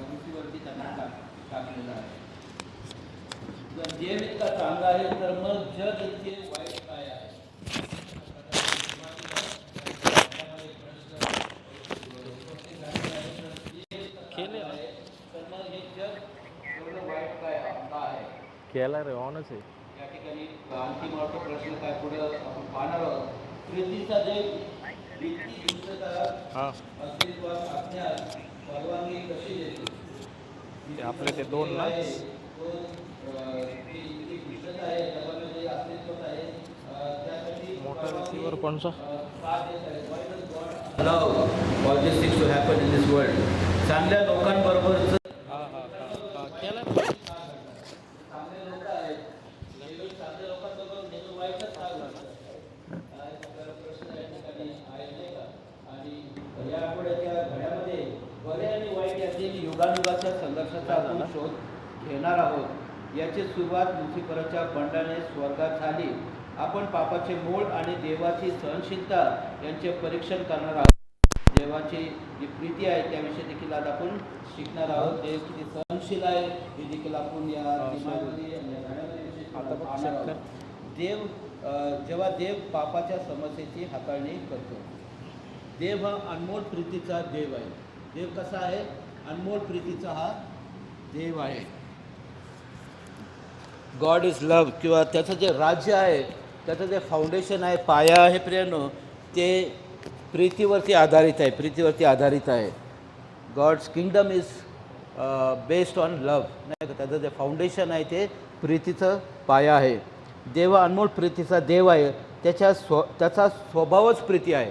मृत्यूवरती त्यांना टाकलेलं आहे जर देव इतका चांगला आहे तर मग जग इतके वाईट काय आहे केला रे ऑनच आहे. या ठिकाणी आणखी मला प्रश्न काय पुढे आपण पाहणार आहोत. कृतीचा देव हां. आपले ते दोन परवानगी कशी देते ते आपले ते दोन ना इन तो, वर्ल्ड चांगल्या लोकांबरोबरच विशुद्ध आहे जगामध्ये अस्तित्वात आहे अं, त्यासाठी मोठा रिसिव्हर कोणचा love all these things to happen in this world चांगल्या लोकांबरोबरच हां हां हां केला चांगले लोक आहेत नेहमी चांगल्या लोकांबरोबर नेहमी वाईटच का घडतं? हा एक आपल्याला प्रश्न या ठिकाणी आहे नाही का आणि या आठवड्याच्या घड्यामध्ये बरे आणि वाईट यातील युगानुगाच्या संघर्षाचा आपण शोध घेणार आहोत याची सुरुवात लुसिफरच्या बंडाने स्वर्गात झाली. आपण पापाचे मूळ आणि देवाची सहनशीलता यांचे परीक्षण करणार आहोत. देवाची जी प्रीती आहे त्याविषयी देखील आज आपण शिकणार आहोत. देव किती सहनशील आहे हे देखील आपण या. देव जेव्हा देव पापाच्या समस्येची हाताळणी करतो देव हा अनमोल प्रीतीचा देव आहे. देव कसा आहे? अनमोल प्रीतीचा हा देव आहे. गॉड इज लव्ह किंवा त्याचं जे राज्य आहे त्याचं जे फाउंडेशन आहे पाया आहे प्रियानो ते प्रीतीवरती आधारित आहे प्रीतीवरती आधारित आहे. God's kingdom is based on love नाही का? त्याचं जे फाउंडेशन आहे ते प्रीतीचं पाया आहे. देव अनमोल प्रीतीचा देव आहे. त्याच्या स्व त्याचा स्वभावच प्रीती आहे.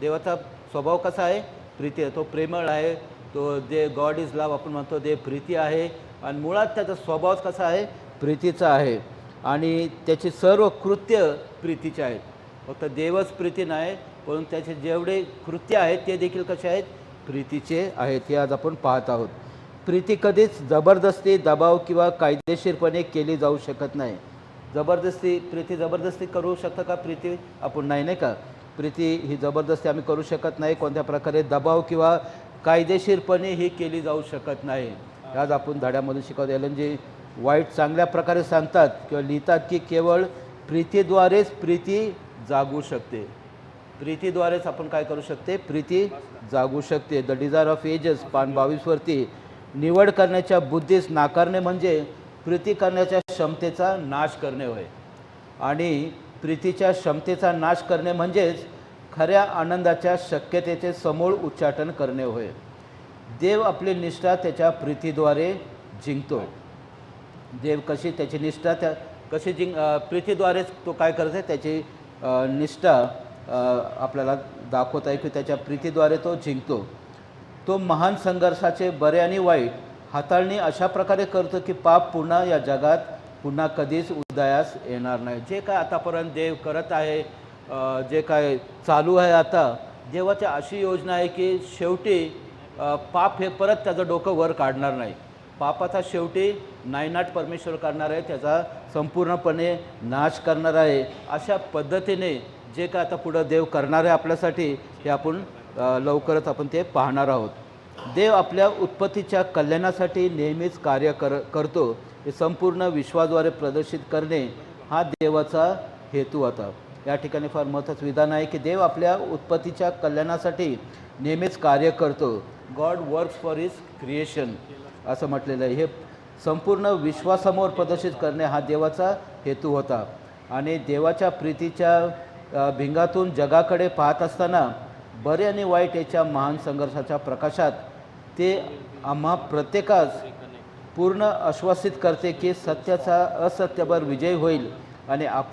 देवाचा स्वभाव कसा आहे? प्रीती आहे. तो प्रेमळ आहे. तो जे गॉड इज लव्ह आपण म्हणतो ते प्रीती आहे. आणि मुळात त्याचा स्वभावच कसा आहे? प्रीतीचं आहे. आणि त्याची सर्व कृत्य प्रीतीचे आहेत. फक्त देवच प्रीती नाही पण त्याचे जेवढे कृत्य आहेत ते देखील कसे आहेत? प्रीतीचे आहेत. हे आज आपण पाहत आहोत. प्रीती कधीच जबरदस्ती दबाव किंवा कायदेशीरपणे केली जाऊ शकत नाही. जबरदस्ती प्रीती जबरदस्ती करू शकतं का प्रीती? आपण नाही नाही का? प्रीती ही जबरदस्ती आम्ही करू शकत नाही. कोणत्या प्रकारे दबाव किंवा कायदेशीरपणे ही केली जाऊ शकत नाही. आज आपण धड्यामधून शिकवतो. एल जी वाईट चांगल्या प्रकारे सांगतात किंवा लिहितात की केवळ प्रीतीद्वारेच प्रीती जागू शकते. प्रीतीद्वारेच आपण काय करू शकते? प्रीती जागू शकते. द डिझायर ऑफ एजेस पान बावीसवरती निवड करण्याच्या बुद्धीस नाकारणे म्हणजे प्रीती करण्याच्या क्षमतेचा नाश करणे होय. आणि प्रीतीच्या क्षमतेचा नाश करणे म्हणजेच खऱ्या आनंदाच्या शक्यतेचे समूळ उच्चाटन करणे होय. देव आपली निष्ठा त्याच्या प्रीतीद्वारे जिंकतो. देव कशी त्याची निष्ठा त्या कशी जिंक प्रीतीद्वारेच तो काय करत आहे त्याची निष्ठा आपल्याला दाखवत आहे की त्याच्या प्रीतीद्वारे तो जिंकतो. तो महान संघर्षाचे बरे आणि वाईट हाताळणी अशा प्रकारे करतो की पाप पुन्हा या जगात पुन्हा कधीच उदयास येणार नाही. जे काय आतापर्यंत देव करत आहे जे काय चालू आहे आता देवाची अशी योजना आहे की शेवटी पाप हे परत त्याचं डोकं वर काढणार नाही. पापाचा शेवटी नायनाट परमेश्वर करणार आहे त्याचा संपूर्णपणे नाश करणार आहे. अशा पद्धतीने जे काय आता पुढं देव करणार आहे आपल्यासाठी हे आपण लवकरच आपण ते पाहणार आहोत. देव आपल्या उत्पत्तीच्या कल्याणासाठी नेहमीच कार्य कर करतो. हे संपूर्ण विश्वाद्वारे प्रदर्शित करणे हा देवाचा हेतू होता या ठिकाणी फार महत्त्वाचं विधान आहे की देव आपल्या उत्पत्तीच्या कल्याणासाठी नेहमीच कार्य करतो. God works for his creation असं म्हटलेलं आहे. हे संपूर्ण विश्वासमोर प्रदर्शित करणे हा देवाचा हेतू होता. आणि देवाच्या प्रीतीच्या भिंगातून जगाकडे पाहत असताना बरे आणि वाईट याच्या महान संघर्षाच्या प्रकाशात ते आम्हा प्रत्येकास पूर्ण आश्वासित करते की सत्याचा असत्यावर विजय होईल आणि आपण